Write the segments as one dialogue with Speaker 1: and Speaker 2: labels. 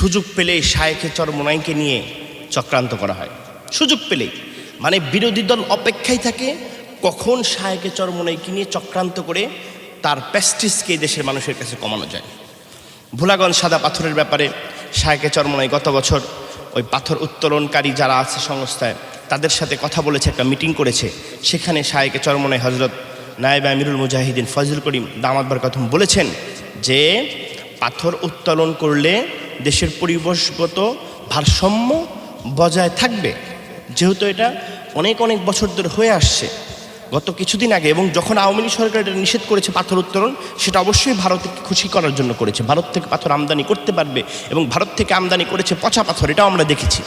Speaker 1: সুযোগ পেলেই শায়েখে চরমোনাইকে নিয়ে চক্রান্ত করা হয়। সুযোগ পেলেই। মানে বিরোধী দল অপেক্ষায় থাকে কখন শায়েখে চরমোনাইকে নিয়ে চক্রান্ত করে তার প্যাস্টিসকে দেশের মানুষের কাছে কমানো যায়। ভোলাগঞ্জ সাদা পাথরের ব্যাপারে শায়েকে চরমোনাই গত বছর ওই পাথর উত্তোলনকারী যারা আছে সংস্থায়, তাদের সাথে কথা বলেছে, একটা মিটিং করেছে। সেখানে শায়েকে চরমনাই হজরত নায়েব আমিরুল মুজাহিদিন ফজল করিম দামাত বরকাতুম বলেছেন যে, পাথর উত্তোলন করলে দেশের পরিবেশগত ভারসাম্য বজায় থাকবে। যেহেতু এটা অনেক অনেক বছর ধরে হয়ে আসছে। গত কিছুদিন আগে এবং যখন আওয়ামী লীগ সরকার এটা নিষেধ করেছে পাথর উত্তোলন, সেটা অবশ্যই ভারতকে খুশি করার জন্য করেছে। ভারত থেকে পাথর আমদানি করতে পারবে এবং ভারত থেকে আমদানি করেছে পচা পাথর, এটাও আমরা দেখেছি।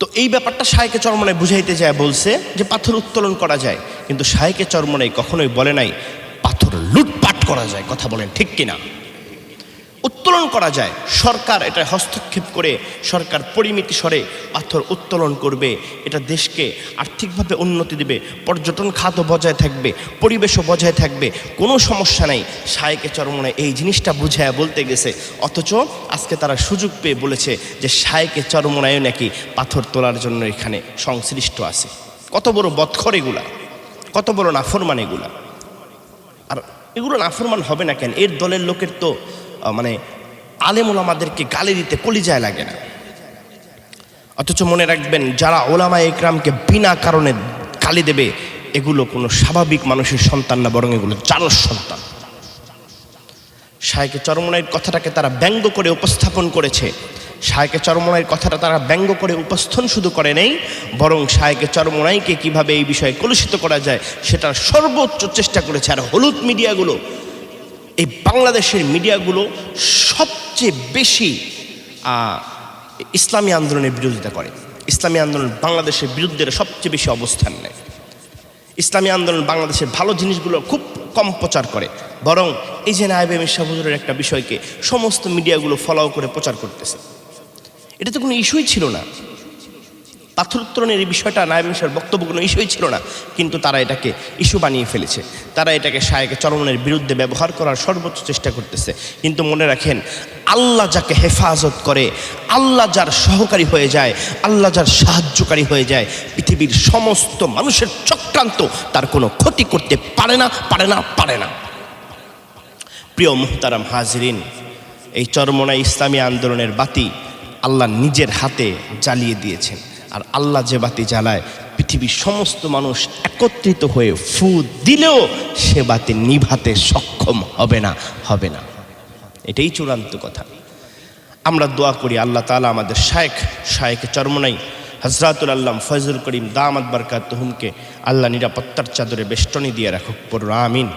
Speaker 1: তো এই ব্যাপারটা সাইকে চরমনায় বুঝাইতে যায়, বলছে যে পাথর উত্তোলন করা যায়, কিন্তু সাইকে চরমনায় কখনোই বলে নাই, পাথর লুটপাট করা যায়, কথা বলেন ঠিক কিনা। উত্তোলন করা যায়। সরকার এটা হস্তক্ষেপ করে সরকার পরিমিতি স্বরে পাথর উত্তোলন করবে। এটা দেশকে আর্থিকভাবে উন্নতি দেবে, পর্যটন খাতও বজায় থাকবে, পরিবেশও বজায় থাকবে। কোনো সমস্যা নেই। সাইকে চরমনায় এই জিনিসটা বুঝায় বলতে গেছে। অথচ আজকে তারা সুযোগ পেয়ে বলেছে যে সাইকে চরমনায়ও নাকি পাথর তোলার জন্য এখানে সংশ্লিষ্ট আছে। কত বড় বৎখর এগুলা। কত বড় নাফরমান এগুলা। আর এগুলো নাফরমান হবে না কেন? এর দলের লোকের তো মানে আলেমুল আমাদেরকে গালি দিতে কলিজায় লাগে না। অথচ মনে রাখবেন, যারা ওলামা একরামকে বিনা কারণে গালি দেবে, এগুলো কোনো স্বাভাবিক মানুষের সন্তান না, বরং এগুলো জানোর সন্তান। শায়কে চরমনাইয়ের কথাটাকে তারা ব্যঙ্গ করে উপস্থাপন করেছে। শায়কে চরমনাইয়ের কথাটা তারা ব্যঙ্গ করে উপস্থান শুধু করে নেই, বরং শায়কে চরমনাইকে কীভাবে এই বিষয়ে কলুষিত করা যায়, সেটার সর্বোচ্চ চেষ্টা করেছে। আর হলুদ মিডিয়াগুলো এই বাংলাদেশের মিডিয়াগুলো সবচেয়ে বেশি ইসলামী আন্দোলনের বিরোধিতা করে। ইসলামী আন্দোলন বাংলাদেশের বিরুদ্ধে সবচেয়ে বেশি অবস্থান নেয়। ইসলামী আন্দোলন বাংলাদেশের ভালো জিনিসগুলো খুব কম প্রচার করে। বরং এই যে নায়েব হুজুরের একটা বিষয়কে সমস্ত মিডিয়াগুলো ফলো করে প্রচার করতেছে। এটা তো কোনো ইস্যুই ছিল না। পাথর এই বিষয়টা শাহের বক্তব্য কোনো ইস্যুই ছিল না, কিন্তু তারা এটাকে ইস্যু বানিয়ে ফেলেছে। তারা এটাকে শায়েকে চরমনের বিরুদ্ধে ব্যবহার করার সর্বোচ্চ চেষ্টা করতেছে। কিন্তু মনে রাখেন, আল্লাহ যাকে হেফাজত করে, আল্লাহ যার সহকারী হয়ে যায়, আল্লাহ যার সাহায্যকারী হয়ে যায়, পৃথিবীর সমস্ত মানুষের চক্রান্ত তার কোনো ক্ষতি করতে পারে না পারে না পারে না। প্রিয় মুহতারাম হাজরিন, এই চরমনা ইসলামী আন্দোলনের বাতি আল্লাহ নিজের হাতে জ্বালিয়ে দিয়েছেন। আর আল্লাহ যে বাতি জ্বালায়, পৃথিবীর সমস্ত মানুষ একত্রিত হয়ে ফু দিলেও সে বাতি নিভাতে সক্ষম হবে না হবে না। এটাই চূড়ান্ত কথা। আমরা দোয়া করি, আল্লাহ তালা আমাদের শায়েখ শায়েখ চরমনাই হজরাতুল আল্লাম ফজল করিম দামাত বারকাত তুহুমকে আল্লাহ নিরাপত্তার চাদরে বেষ্টনী দিয়ে রাখুক। পড়ুন, আমিন।